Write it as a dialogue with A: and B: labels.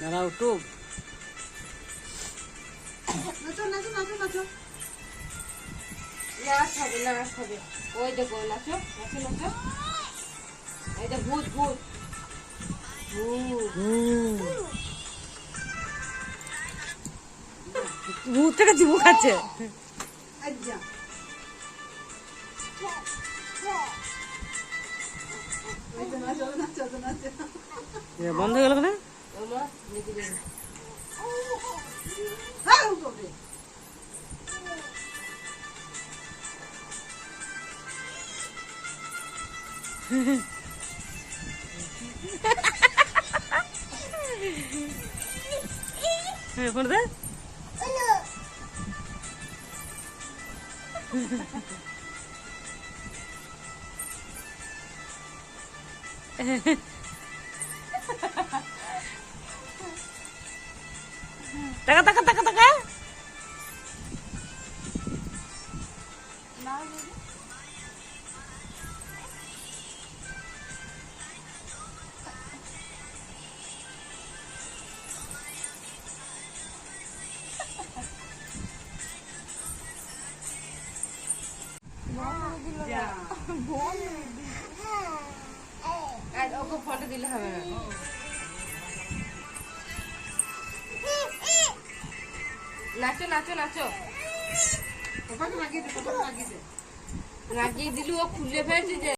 A: দাঁড়াও টুক
B: নাচো নাচো নাচো নাচো।
C: নাচ হবে নাচ হবে। ওই দেখো নাচো নাচো নাচো। এটা ভূত ভূত।
A: ভূত। থেকে চিবু খাচ্ছে।
B: নাচো
A: এ, বন্ধ হয়ে গেল কেন
C: ওমা দেখি দেখি
B: হাউ করে
A: হ্যাঁ ফোন দে টাকা টাকা টাকা টাকা।
C: আর ওকে ফটো দিলে হবে না। নাচো নাচো নাচো।
B: রাগিয়ে লাগিয়ে দে
C: লাগিয়ে দিলি ও খুলে ফেলছে যে